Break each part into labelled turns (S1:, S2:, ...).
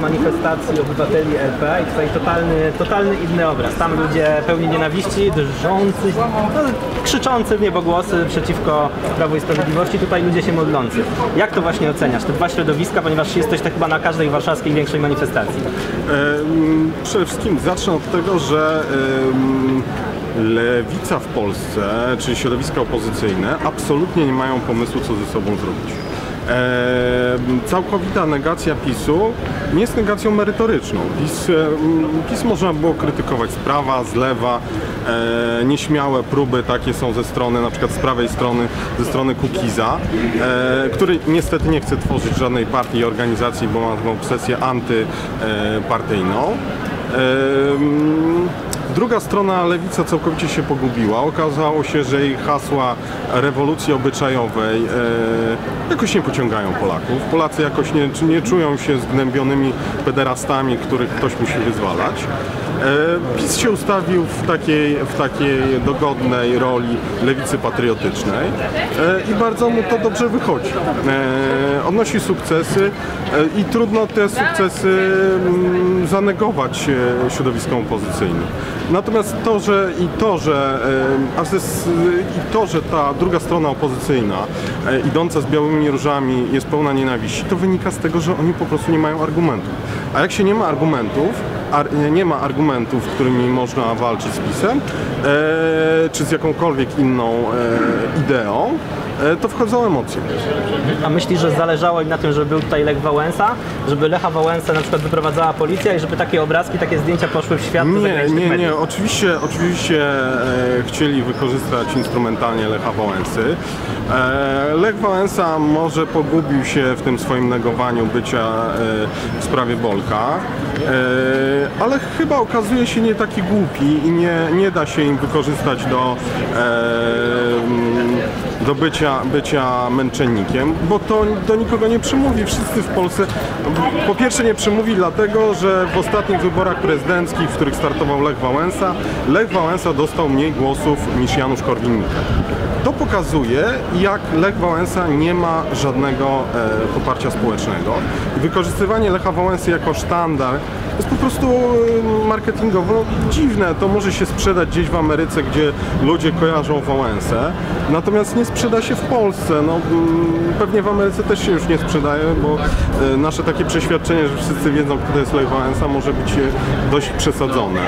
S1: manifestacji obywateli RP i tutaj totalny, totalny inny obraz. Tam ludzie pełni nienawiści, drżący, no, krzyczący w niebogłosy przeciwko Prawu i Sprawiedliwości, tutaj ludzie się modlący. Jak to właśnie oceniasz, te dwa środowiska, ponieważ jesteś to chyba na każdej warszawskiej większej manifestacji?
S2: Em, Przede wszystkim zacznę od tego, że lewica w Polsce, czyli środowiska opozycyjne, absolutnie nie mają pomysłu, co ze sobą zrobić. Em, Całkowita negacja PiSu nie jest negacją merytoryczną. PiS, em, PiS można było krytykować z prawa, z lewa, e, nieśmiałe próby takie są ze strony, na przykład z prawej strony, ze strony Kukiza, e, który niestety nie chce tworzyć żadnej partii i organizacji, bo ma tą obsesję antypartyjną. Em, Druga strona lewica całkowicie się pogubiła. Okazało się, że jej hasła rewolucji obyczajowej e, jakoś nie pociągają Polaków. Polacy jakoś nie, nie czują się zgnębionymi pederastami, których ktoś musi wyzwalać. E, PiS się ustawił w takiej, w takiej dogodnej roli lewicy patriotycznej e, i bardzo mu to dobrze wychodzi. E, odnosi sukcesy i trudno te sukcesy mm, zanegować środowiskom opozycyjnym. Natomiast to, że i to, że i to, że ta druga strona opozycyjna idąca z białymi różami jest pełna nienawiści, to wynika z tego, że oni po prostu nie mają argumentów. A jak się nie ma argumentów, ar, nie ma argumentów, którymi można walczyć z PiSem, e, czy z jakąkolwiek inną e, ideą, to wchodzą emocje.
S1: A myślisz, że zależało im na tym, żeby był tutaj Lech Wałęsa, żeby Lecha Wałęsę na przykład wyprowadzała policja i żeby takie obrazki, takie zdjęcia poszły w świat
S2: Nie, nie,
S1: mediów?
S2: nie. Oczywiście, oczywiście e, chcieli wykorzystać instrumentalnie Lecha Wałęsy. E, Lech Wałęsa może pogubił się w tym swoim negowaniu bycia e, w sprawie Bolka, e, ale chyba okazuje się nie taki głupi i nie, nie da się im wykorzystać do, e, do bycia, bycia męczennikiem, bo to do nikogo nie przemówi. Wszyscy w Polsce, po pierwsze nie przemówi dlatego, że w ostatnich wyborach prezydenckich, w których startował Lech Wałęsa, Lech Wałęsa dostał mniej głosów niż Janusz Korwin-Mikke. To pokazuje, jak Lech Wałęsa nie ma żadnego e, poparcia społecznego. Wykorzystywanie Lecha Wałęsy jako sztandar jest po prostu e, marketingowo dziwne. To może się sprzedać gdzieś w Ameryce, gdzie ludzie kojarzą Wałęsę, natomiast nie sprzeda się w Polsce. No, pewnie w Ameryce też się już nie sprzedaje, bo e, nasze takie przeświadczenie, że wszyscy wiedzą, kto to jest Lech Wałęsa, może być dość przesadzone.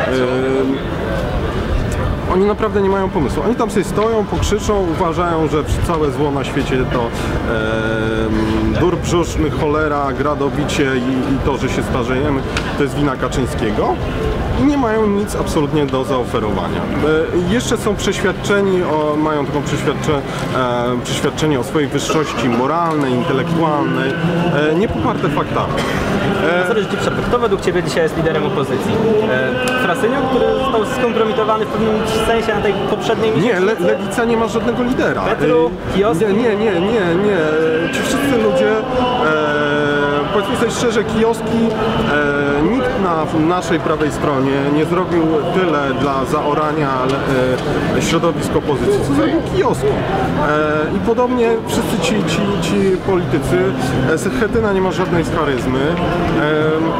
S2: Oni naprawdę nie mają pomysłu. Oni tam sobie stoją, pokrzyczą, uważają, że całe zło na świecie to e, dur brzuszny, cholera, gradobicie i, i to, że się starzejemy, to jest wina Kaczyńskiego. I nie mają nic absolutnie do zaoferowania. E, jeszcze są przeświadczeni, o, mają taką przeświadcze, e, przeświadczenie o swojej wyższości moralnej, intelektualnej, e, nie poparte faktami. E.
S1: Kto według Ciebie dzisiaj jest liderem opozycji? E, Frasyniuk, który został skompromitowany w pewnym sensie na tej poprzedniej
S2: Nie,
S1: miesiącu?
S2: le, lewica nie ma żadnego lidera.
S1: Petru,
S2: Y,
S1: Kioski?
S2: Nie, nie, nie, nie, nie. Ci wszyscy ludzie, e, powiedzmy sobie szczerze, kioski, e, nikt na naszej prawej stronie nie zrobił tyle dla zaorania e, środowisk opozycji, co zrobił kioski. E, I podobnie wszyscy ci, ci, ci politycy, e, Schetyna nie ma żadnej charyzmy,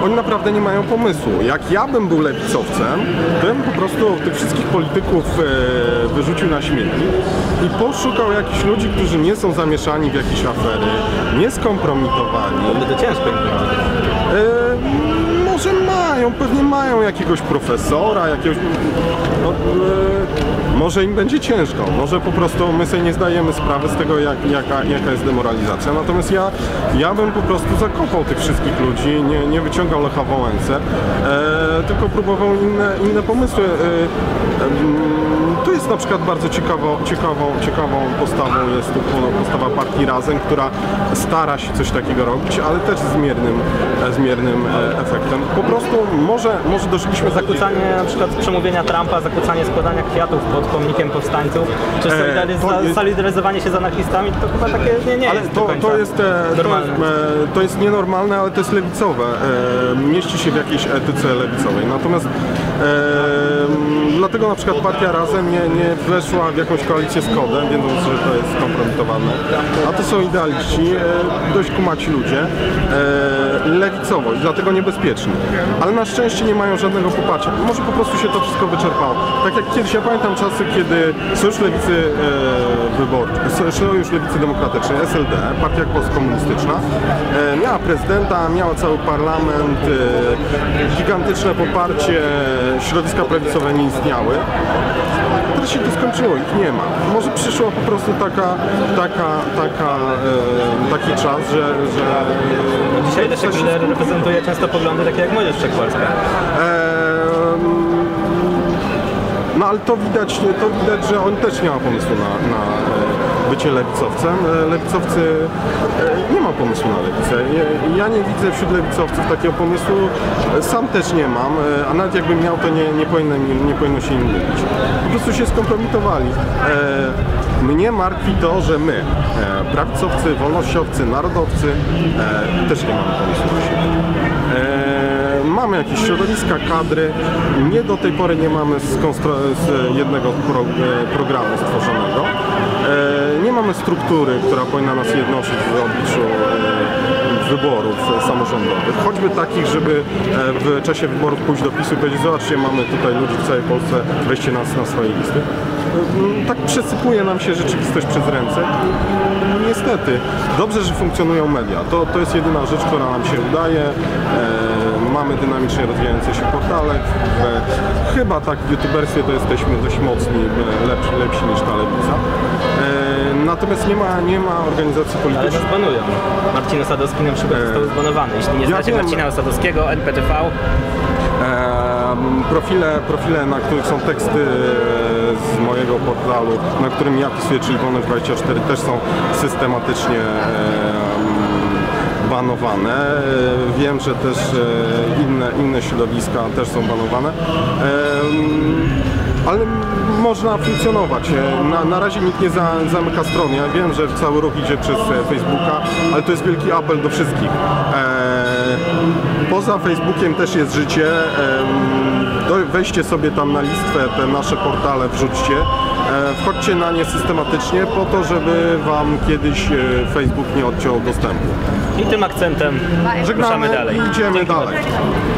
S2: oni naprawdę nie mają pomysłu. Jak ja bym był lewicowcem, to bym po prostu tych wszystkich polityków e, wyrzucił na śmietnik i poszukał jakichś ludzi, którzy nie są zamieszani w jakieś afery, nie skompromitowani.
S1: To ciężko im będzie.
S2: E, może mają, pewnie mają jakiegoś profesora, jakiegoś... No, e, może im będzie ciężko, może po prostu my sobie nie zdajemy sprawy z tego, jak, jaka, jaka jest demoralizacja. Natomiast ja, ja bym po prostu zakopał tych wszystkich ludzi, nie, nie wyciągał Lecha Wałęsę, e, tylko próbował inne, inne pomysły. E, em, tu jest na przykład bardzo ciekawą, ciekawą, ciekawą postawą jest tu postawa partii Razem, która stara się coś takiego robić, ale też z miernym, z miernym e, efektem. Po prostu może, może doszliśmy do
S1: Zakłócanie na przykład przemówienia Trumpa, zakłócanie składania kwiatów pod pomnikiem powstańców, czy
S2: E, to jest-
S1: solidaryzowanie się z anarchistami, to chyba takie nie, nie
S2: Ale
S1: jest
S2: to, to, jest, e, to, jest,
S1: normalne.
S2: e, to jest nienormalne, ale to jest lewicowe. Mieści się w jakiejś etyce lewicowej. Natomiast dlatego na przykład partia Razem nie, nie weszła w jakąś koalicję z Kodem, wiedząc, że to jest kompromitowane. A to są idealiści, e, dość kumaci ludzie, e, lewicowość, dlatego niebezpieczni. Ale na szczęście nie mają żadnego poparcia. Może po prostu się to wszystko wyczerpało. Tak jak kiedyś, ja pamiętam czasy, kiedy Sojusz Lewicy e, Wyborczy, Sojusz Lewicy Demokratycznej, SLD, partia postkomunistyczna, miała prezydenta, miała cały parlament, gigantyczne poparcie, środowiska prawicowe nie istniały. Teraz się to skończyło, ich nie ma. Może przyszła po prostu taka, taka, taka, e, taki czas, że, że
S1: Dzisiaj też
S2: coś
S1: reprezentuje często poglądy takie jak Młodzież.
S2: Ehm, No ale to widać, to widać, że on też nie ma pomysłu na, na e, bycie lewicowcem. E, Lewicowcy e, nie ma pomysłu na lewicę. Ja- nie widzę wśród lewicowców takiego pomysłu. Sam też nie mam, e, a nawet jakbym miał, to nie, nie, powinno, nie powinno się im mylić. Po prostu się skompromitowali. Mnie martwi to, że my, prawicowcy, wolnościowcy, narodowcy, też nie mamy pomysłu na siebie. Mamy jakieś środowiska, kadry. Nie do tej pory nie mamy skonstru- z jednego pro, programu stworzonego. E, nie mamy struktury, która powinna nas jednoczyć w obliczu e, wyborów samorządowych. Choćby takich, żeby e, w czasie wyborów pójść do PiSu i powiedzieć, zobaczcie, mamy tutaj ludzi w całej Polsce, weźcie nas na swoje listy. Tak przesypuje nam się rzeczywistość przez ręce. Niestety, dobrze, że funkcjonują media. To, to jest jedyna rzecz, która nam się udaje. E, mamy dynamicznie rozwijające się portale. E, chyba tak w youtuberstwie to jesteśmy dość mocni, e, lepsi, lepsi niż ta lewica. E, natomiast nie ma, nie ma organizacji
S1: Ale
S2: politycznych.
S1: nas banują. Marcin Osadowski na przykład został zbanowany. Jeśli nie
S2: ja
S1: znacie
S2: wiem.
S1: Marcina Osadowskiego, NPTV,
S2: Em, profile, profile, na których są teksty e, z mojego portalu, na którym ja pisuję, czyli Wolność24, też są systematycznie em, banowane. E, Wiem, że też e, inne, inne środowiska też są banowane. Ale można funkcjonować. E, Na, na razie nikt nie za, zamyka strony. Ja wiem, że cały ruch idzie przez Facebooka, ale to jest wielki apel do wszystkich. Poza Facebookiem też jest życie. Weźcie sobie tam na listwę te nasze portale, wrzućcie. E, Wchodźcie na nie systematycznie po to, żeby Wam kiedyś e, Facebook nie odciął dostępu.
S1: i tym akcentem
S2: Żegnamy
S1: dalej.
S2: i idziemy
S1: Dzięki
S2: dalej.
S1: bardzo.